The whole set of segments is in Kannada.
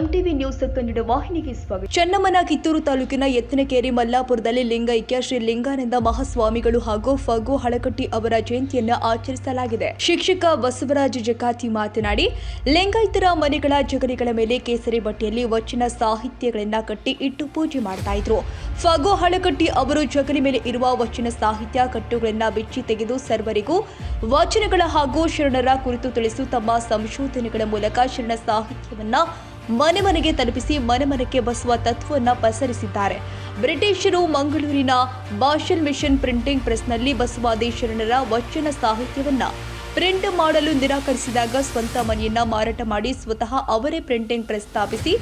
ನ್ಯೂಸ್ ಕನ್ನಡ ವಾಹಿನಿಗೆ ಸ್ವಾಗತ. ಚೆನ್ನಮ್ಮನ ಕಿತ್ತೂರು ತಾಲೂಕಿನ ಎತ್ತನಕೇರಿ ಮಲ್ಲಾಪುರದಲ್ಲಿ ಲಿಂಗೈಕ್ಯ ಶ್ರೀ ಲಿಂಗಾನಂದ ಮಹಾಸ್ವಾಮಿಗಳು ಹಾಗೂ ಫಗು ಹಳಕಟ್ಟಿ ಅವರ ಜಯಂತಿಯನ್ನು ಆಚರಿಸಲಾಗಿದೆ. ಶಿಕ್ಷಕ ಬಸವರಾಜ ಜಕಾತಿ ಮಾತನಾಡಿ, ಲಿಂಗಾಯತರ ಮನೆಗಳ ಜಗಲಿಗಳ ಮೇಲೆ ಕೇಸರಿ ಬಟ್ಟೆಯಲ್ಲಿ ವಚನ ಸಾಹಿತ್ಯಗಳನ್ನ ಕಟ್ಟಿ ಇಟ್ಟು ಪೂಜೆ ಮಾಡ್ತಾ ಇದ್ರು. ಫಗು ಹಳಕಟ್ಟಿ ಅವರು ಜಗಲಿ ಮೇಲೆ ಇರುವ ವಚನ ಸಾಹಿತ್ಯ ಕಟ್ಟುಗಳನ್ನ ಬಿಚ್ಚಿ ತೆಗೆದು ಸರ್ವರಿಗೂ ವಚನಗಳ ಹಾಗೂ ಶರಣರ ಕುರಿತು ತಿಳಿಸು ತಮ್ಮ ಸಂಶೋಧನೆಗಳ ಮೂಲಕ ಶರಣ ಸಾಹಿತ್ಯವನ್ನ ಮನೆ ಮನೆಗೆ ತಲುಪಿಸಿ ಮನೆ ಮನೆಗೆ ಬಸುವ ತತ್ವವನ್ನು ಪಸರಿಸಿದ್ದಾರೆ. ಬ್ರಿಟಿಷರು ಮಂಗಳೂರಿನ ಬಾಷಲ್ ಮಿಷನ್ ಪ್ರಿಂಟಿಂಗ್ ಪ್ರೆಸ್ನಲ್ಲಿ ಬಸವಾದಿ ಶರಣರ ವಚನ ಸಾಹಿತ್ಯವನ್ನು ಪ್ರಿಂಟ್ ಮಾಡಲು ನಿರಾಕರಿಸಿದಾಗ ಸ್ವಂತ ಮನೆಯನ್ನ ಮಾರಾಟ ಮಾಡಿ ಸ್ವತಃ ಅವರೇ ಪ್ರಿಂಟಿಂಗ್ ಪ್ರೆಸ್ ಸ್ಥಾಪಿಸಿ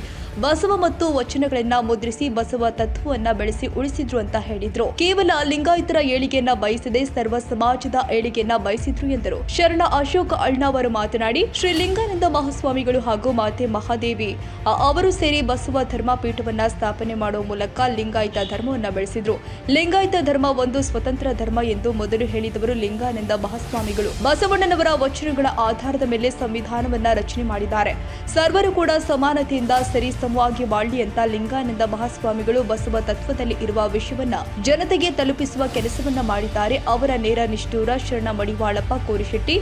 ಬಸವ ಮತ್ತು ವಚನಗಳನ್ನ ಮುದ್ರಿಸಿ ಬಸವ ತತ್ವವನ್ನ ಬೆಳೆಸಿ ಉಳಿಸಿದ್ರು ಅಂತ ಹೇಳಿದ್ರು. ಕೇವಲ ಲಿಂಗಾಯತರ ಏಳಿಗೆಯನ್ನ ಬಯಸದೆ ಸರ್ವ ಸಮಾಜದ ಏಳಿಗೆಯನ್ನ ಬಯಸಿದ್ರು ಎಂದರು. ಶರಣ ಅಶೋಕ ಅಳ್ನಾವರು ಮಾತನಾಡಿ, ಶ್ರೀ ಲಿಂಗಾನಂದ ಮಹಾಸ್ವಾಮಿಗಳು ಹಾಗೂ ಮಾತೆ ಮಹಾದೇವಿ ಅವರು ಸೇರಿ ಬಸವ ಧರ್ಮ ಪೀಠವನ್ನ ಸ್ಥಾಪನೆ ಮಾಡುವ ಮೂಲಕ ಲಿಂಗಾಯತ ಧರ್ಮವನ್ನ ಬೆಳೆಸಿದ್ರು. ಲಿಂಗಾಯತ ಧರ್ಮ ಒಂದು ಸ್ವತಂತ್ರ ಧರ್ಮ ಎಂದು ಮೊದಲು ಹೇಳಿದವರು ಲಿಂಗಾನಂದ ಮಹಾಸ್ವಾಮಿಗಳು. ಬಸವಣ್ಣನವರ ವಚನಗಳ ಆಧಾರದ ಮೇಲೆ ಸಂವಿಧಾನವನ್ನ ರಚನೆ ಮಾಡಿದ್ದಾರೆ. ಸರ್ವರು ಕೂಡ ಸಮಾನತೆಯಿಂದ ಸರಿ ಸಮವಾಗಿ ಬಾಳ್ಲಿ ಅಂತ ಲಿಂಗಾನಂದ ಮಹಾಸ್ವಾಮಿಗಳು ಬಸವ ತತ್ವದಲ್ಲಿ ಇರುವ ವಿಷಯವನ್ನ ಜನತೆಗೆ ತಲುಪಿಸುವ ಕೆಲಸವನ್ನ ಮಾಡಿದ್ದಾರೆ. ಅವರ ನೇರ ನಿಷ್ಠೂರ ಶರಣ ಮಡಿವಾಳಪ್ಪ ಕೋರಿಶೆಟ್ಟಿ,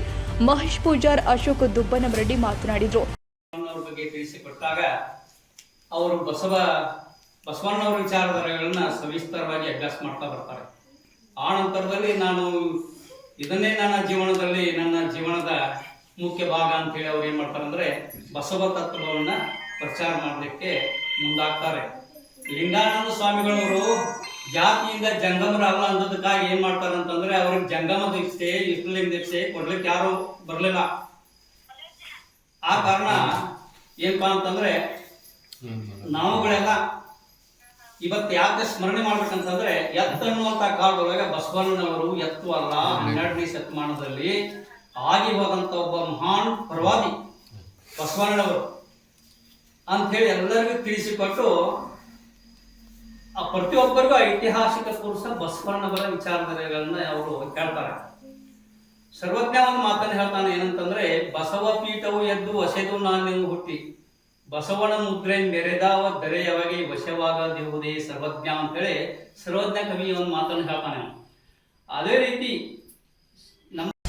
ಮಹೇಶ್ ಪೂಜಾರ್ ಅಶೋಕ್ ದುಬ್ಬನಮರಡ್ಡಿ ಮಾತನಾಡಿದ್ರು. ಬಗ್ಗೆ ಅವರು ಬಸವ, ಬಸವಣ್ಣವರ ವಿಚಾರಧಾರೆಗಳನ್ನ ಸವಿಸ್ತಾರವಾಗಿ ಅಭ್ಯಾಸ ಮಾಡ್ತಾ ಬರ್ತಾರೆ. ಆ ನಂತರದಲ್ಲಿ ನಾನು ಇದನ್ನೇ ನನ್ನ ಜೀವನದಲ್ಲಿ ನನ್ನ ಜೀವನದ ಮುಖ್ಯ ಭಾಗ ಅಂತೇಳಿ ಅವ್ರು ಏನ್ ಮಾಡ್ತಾರೆ ಅಂದ್ರೆ ಬಸವ ತತ್ವವನ್ನ ಪ್ರಚಾರ ಮಾಡಲಿಕ್ಕೆ ಮುಂದಾಗ್ತಾರೆ. ಲಿಂಗಾನಂದ ಸ್ವಾಮಿಗಳವರು ಜಾತಿಯಿಂದ ಜಂಗಮರಲ್ಲ ಅಂದದಕ್ಕಾಗಿ ಏನ್ ಮಾಡ್ತಾರೆ ಅಂತಂದ್ರೆ ಅವ್ರಿಗೆ ಜಂಗಮ ದೀಕ್ಷೆ ಇಸ್ಲಿಂಗ್ ದೀಕ್ಷೆ ಕೊಡ್ಲಿಕ್ಕೆ ಯಾರು ಬರ್ಲಿಲ್ಲ. ಆ ಕಾರಣ ಏನಪ್ಪಾ ಅಂತಂದ್ರೆ ನಾವುಗಳೆಲ್ಲ ಇವತ್ತು ಯಾಕೆ ಸ್ಮರಣೆ ಮಾಡ್ಬೇಕಂತಂದ್ರೆ ಎತ್ತ ಅನ್ನುವಂತ ಕಾಲದೊಳಗೆ ಬಸವಣ್ಣನವರು ಎತ್ತು ಅಲ್ಲ ಹನ್ನೆರಡನೇ ಶತಮಾನದಲ್ಲಿ ಆಗಿ ಹೋದಂತ ಒಬ್ಬ ಮಹಾನ್ ಪ್ರವಾದಿ ಬಸವಣ್ಣನವರು. ಅಂತ ಹೇಳಿ ಎಲ್ಲರಿಗೂ ತಿಳಿಸಿಕೊಟ್ಟು, ಆ ಪ್ರತಿಯೊಬ್ಬರಿಗೂ ಐತಿಹಾಸಿಕ ಪುರುಷ ಬಸವಣ್ಣವರ ವಿಚಾರಧಾರೆಗಳನ್ನ ಅವರು ಹೇಳ್ತಾರೆ. ಸರ್ವಜ್ಞ ಒಂದು ಮಾತನ್ನು ಹೇಳ್ತಾನೆ ಏನಂತಂದ್ರೆ, ಬಸವ ಪೀಠವು ಎದ್ದು ವಸೆದು ನಾನೆಂದು ಹುಟ್ಟಿ, ಬಸವನ ಮುದ್ರೆ ಮೆರೆದಾವ ದರೆಯವಾಗಿ ವಶವಾಗದಿರುವುದೇ ಸರ್ವಜ್ಞ ಅಂತೇಳಿ ಸರ್ವಜ್ಞ ಕವಿ ಒಂದು ಮಾತನ್ನು ಹೇಳ್ತಾನೆ. ಅದೇ ರೀತಿ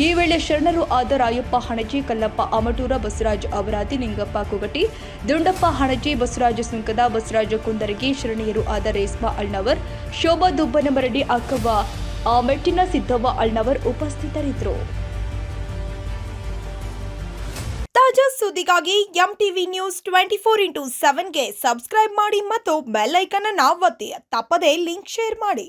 ಈ ವೇಳೆ ಶರಣರು ಆದ ರಾಯಪ್ಪ ಹಣಜಿ, ಕಲ್ಲಪ್ಪ ಅಮಟೂರ, ಬಸವರಾಜ್ ಅವರಾದಿ ನಿಂಗಪ್ಪ ಕುಗಟಿ, ದುಂಡಪ್ಪ ಹಣಜಿ, ಬಸವರಾಜ ಸುಂಕದ, ಬಸವರಾಜ ಕುಂದರಗಿ, ಶರಣೀಯರು ಆದ ರೇಸ್ಮಾ ಅಳ್ನವರ್, ಶೋಭಾ ದುಬ್ಬನಮರಡಿ ಅಕ್ಕವ್ವ ಮೆಟ್ಟಿನ ಸಿದ್ದವ್ವ ಅಳ್ನವರ್ ಉಪಸ್ಥಿತರಿದ್ದರು. ತಾಜಾ ಸುದ್ದಿಗಾಗಿ M TV news twenty four into ಸೆವೆನ್ಗೆ subscribe ಮಾಡಿ ಮತ್ತು ಬೆಲ್ ಐಕನ್ ಅನ್ನು ಒತ್ತಿ. ತಪ್ಪದೇ ಲಿಂಕ್ ಶೇರ್ ಮಾಡಿ.